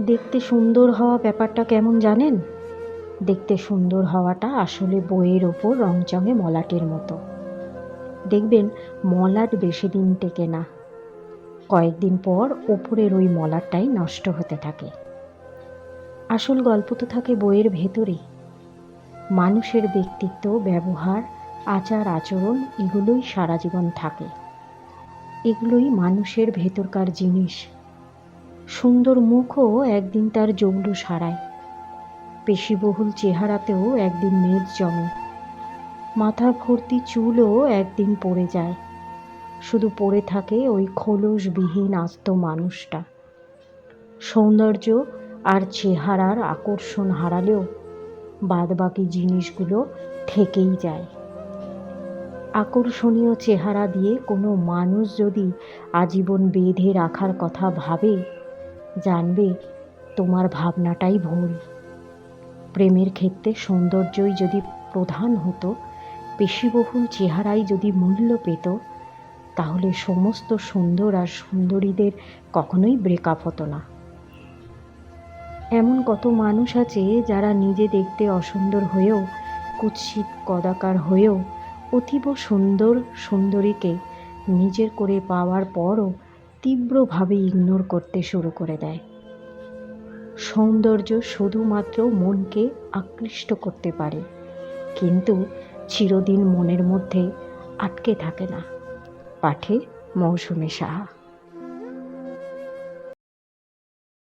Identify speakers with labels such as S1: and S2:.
S1: দেখতে সুন্দর হওয়া ব্যাপারটা কেমন জানেন? দেখতে সুন্দর হওয়াটা আসলে বইয়ের ওপর রংচঙে মলাটের মতো। দেখবেন, মলাট বেশি দিন টেকে না। কয়েকদিন পর ওপরের ওই মলাটটাই নষ্ট হতে থাকে। আসল গল্প তো থাকে বইয়ের ভেতরে। মানুষের ব্যক্তিত্ব, ব্যবহার, আচার, আচরণ এগুলোই সারা জীবন থাকে। এগুলোই মানুষের ভেতরকার জিনিস। সুন্দর মুখও একদিন তার জৌলুস সারায়। পেশিবহুল চেহারাতেও একদিন মেদ জমে। মাথা ভর্তি চুলও একদিন পড়ে যায়। শুধু পড়ে থাকে ওই খোলসবিহীন আস্ত মানুষটা। সৌন্দর্য আর চেহারার আকর্ষণ হারালেও বাদবাকি জিনিসগুলো থেকেই যায়। আকর্ষণীয় চেহারা দিয়ে কোনো মানুষ যদি আজীবন বেঁধে রাখার কথা ভাবে জানবে তোমার ভাবনাটাই ভুল। প্রেমের ক্ষেত্রে সৌন্দর্যই যদি প্রধান হতো, পেশিবহুল চেহারাই যদি মূল্য পেত, তাহলে সমস্ত সুন্দর আর সুন্দরীদের কখনোই ব্রেকআপ হতো না। এমন কত মানুষ আছে যারা নিজে দেখতে অসুন্দর হয়েও, কুৎসিত, কদাকার হয়েও অতীব সুন্দর সুন্দরীকে নিজের করে পাওয়ার পরও তীব্রভাবে ইগনোর করতে শুরু করে দেয়। সৌন্দর্য শুধুমাত্র মনকে আকৃষ্ট করতে পারে, কিন্তু চিরদিন মনের মধ্যে আটকে থাকে না। পাঠে মৌসুমী সাহা।